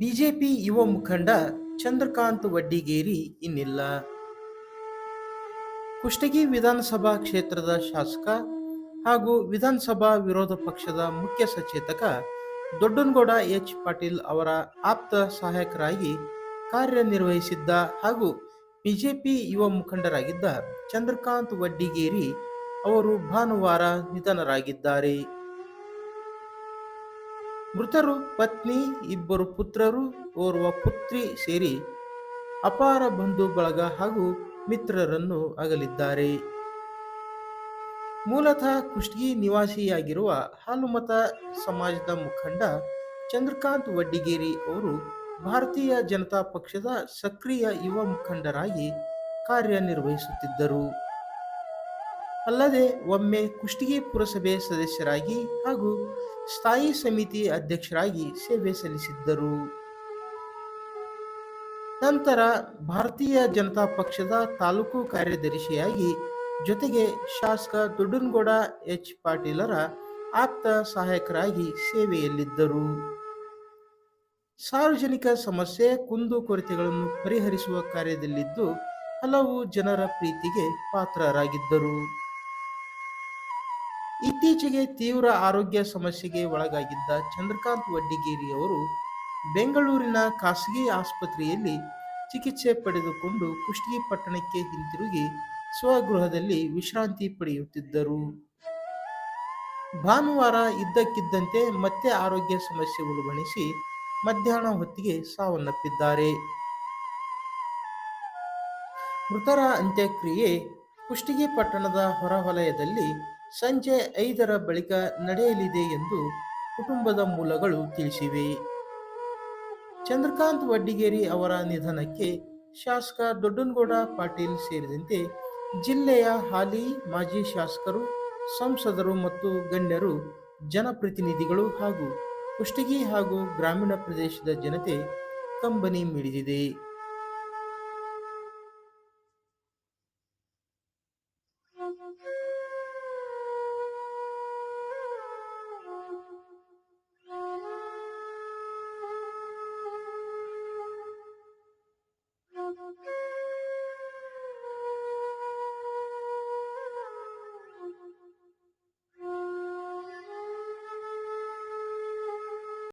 BJP ಯುವ ಮುಖಂಡ ಚಂದ್ರಕಾಂತ್ ವಡ್ಡಿಗೇರಿ ಇನ್ನಿಲ್ಲ. ಕುಷ್ಟಗಿ ವಿಧಾನಸಭಾ ಕ್ಷೇತ್ರದ ಶಾಸಕ ಹಾಗೂ ವಿಧಾನಸಭಾ ವಿರೋಧ ಪಕ್ಷದ ಮುಖ್ಯ ಸಚೇತಕ ದೊಡ್ಡನಗೌಡ ಎಚ್ ಪಾಟೀಲ್ ಅವರ ಆಪ್ತ ಸಹಾಯಕರಾಗಿ ಕಾರ್ಯನಿರ್ವಹಿಸಿದ್ದ ಹಾಗೂ ಬಿಜೆಪಿ ಯುವ ಮುಖಂಡರಾಗಿದ್ದ ಚಂದ್ರಕಾಂತ್ ವಡ್ಡಿಗೇರಿ ಅವರು ಭಾನುವಾರ ನಿಧನರಾಗಿದ್ದಾರೆ. ಮೃತರು, ಪತ್ನಿ, ಇಬ್ಬರು ಪುತ್ರರು, ಓರ್ವ ಪುತ್ರಿ ಸೇರಿ ಅಪಾರ ಬಂಧು ಬಳಗ ಹಾಗೂ ಮಿತ್ರರನ್ನು ಅಗಲಿದ್ದಾರೆ. ಮೂಲತಃ ಕುಷ್ಟಗಿ ನಿವಾಸಿಯಾಗಿರುವ ಹಾಲುಮತ ಸಮಾಜದ ಮುಖಂಡ ಚಂದ್ರಕಾಂತ್ ವಡ್ಡಿಗೇರಿ ಅವರು ಭಾರತೀಯ ಜನತಾ ಪಕ್ಷದ ಸಕ್ರಿಯ ಯುವ ಮುಖಂಡರಾಗಿ ಕಾರ್ಯನಿರ್ವಹಿಸುತ್ತಿದ್ದರು. ಅಲ್ಲದೆ ಒಮ್ಮೆ ಕುಷ್ಟಗಿ ಪುರಸಭೆ ಸದಸ್ಯರಾಗಿ ಹಾಗೂ ಸ್ಥಾಯಿ ಸಮಿತಿ ಅಧ್ಯಕ್ಷರಾಗಿ ಸೇವೆ ಸಲ್ಲಿಸಿದ್ದರು. ನಂತರ ಭಾರತೀಯ ಜನತಾ ಪಕ್ಷದ ತಾಲೂಕು ಕಾರ್ಯದರ್ಶಿಯಾಗಿ ಜೊತೆಗೆ ಶಾಸಕ ದೊಡ್ಡನಗೌಡ ಎಚ್ ಪಾಟೀಲರ ಆಪ್ತ ಸಹಾಯಕರಾಗಿ ಸೇವೆಯಲ್ಲಿದ್ದರು. ಸಾರ್ವಜನಿಕ ಸಮಸ್ಯೆ, ಕುಂದು ಕೊರತೆಗಳನ್ನು ಪರಿಹರಿಸುವ ಕಾರ್ಯದಲ್ಲಿದ್ದು ಹಲವು ಜನರ ಪ್ರೀತಿಗೆ ಪಾತ್ರರಾಗಿದ್ದರು. ಇತ್ತೀಚೆಗೆ ತೀವ್ರ ಆರೋಗ್ಯ ಸಮಸ್ಯೆಗೆ ಒಳಗಾಗಿದ್ದ ಚಂದ್ರಕಾಂತ್ ವಡ್ಡಿಗೇರಿ ಅವರು ಬೆಂಗಳೂರಿನ ಖಾಸಗಿ ಆಸ್ಪತ್ರೆಯಲ್ಲಿ ಚಿಕಿತ್ಸೆ ಪಡೆದುಕೊಂಡು ಕುಷ್ಟಗಿ ಪಟ್ಟಣಕ್ಕೆ ಹಿಂತಿರುಗಿ ಸ್ವಗೃಹದಲ್ಲಿ ವಿಶ್ರಾಂತಿ ಪಡೆಯುತ್ತಿದ್ದರು. ಭಾನುವಾರ ಇದ್ದಕ್ಕಿದ್ದಂತೆ ಮತ್ತೆ ಆರೋಗ್ಯ ಸಮಸ್ಯೆ ಉಲ್ಬಣಿಸಿ ಮಧ್ಯಾಹ್ನ ಹೊತ್ತಿಗೆ ಸಾವನ್ನಪ್ಪಿದ್ದಾರೆ. ಮೃತರ ಅಂತ್ಯಕ್ರಿಯೆ ಕುಷ್ಟಗಿ ಪಟ್ಟಣದ ಹೊರವಲಯದಲ್ಲಿ ಸಂಜೆ ಐದರ ಬಳಿಕ ನಡೆಯಲಿದೆ ಎಂದು ಕುಟುಂಬದ ಮೂಲಗಳು ತಿಳಿಸಿವೆ. ಚಂದ್ರಕಾಂತ್ ವಡ್ಡಿಗೇರಿ ಅವರ ನಿಧನಕ್ಕೆ ಶಾಸಕ ದೊಡ್ಡನಗೌಡ ಪಾಟೀಲ್ ಸೇರಿದಂತೆ ಜಿಲ್ಲೆಯ ಹಾಲಿ ಮಾಜಿ ಶಾಸಕರು, ಸಂಸದರು ಮತ್ತು ಗಣ್ಯರು, ಜನಪ್ರತಿನಿಧಿಗಳು ಹಾಗೂ ಕುಷ್ಟಗಿ ಹಾಗೂ ಗ್ರಾಮೀಣ ಪ್ರದೇಶದ ಜನತೆ ಕಂಬನಿ ಮಿಡಿದಿದೆ.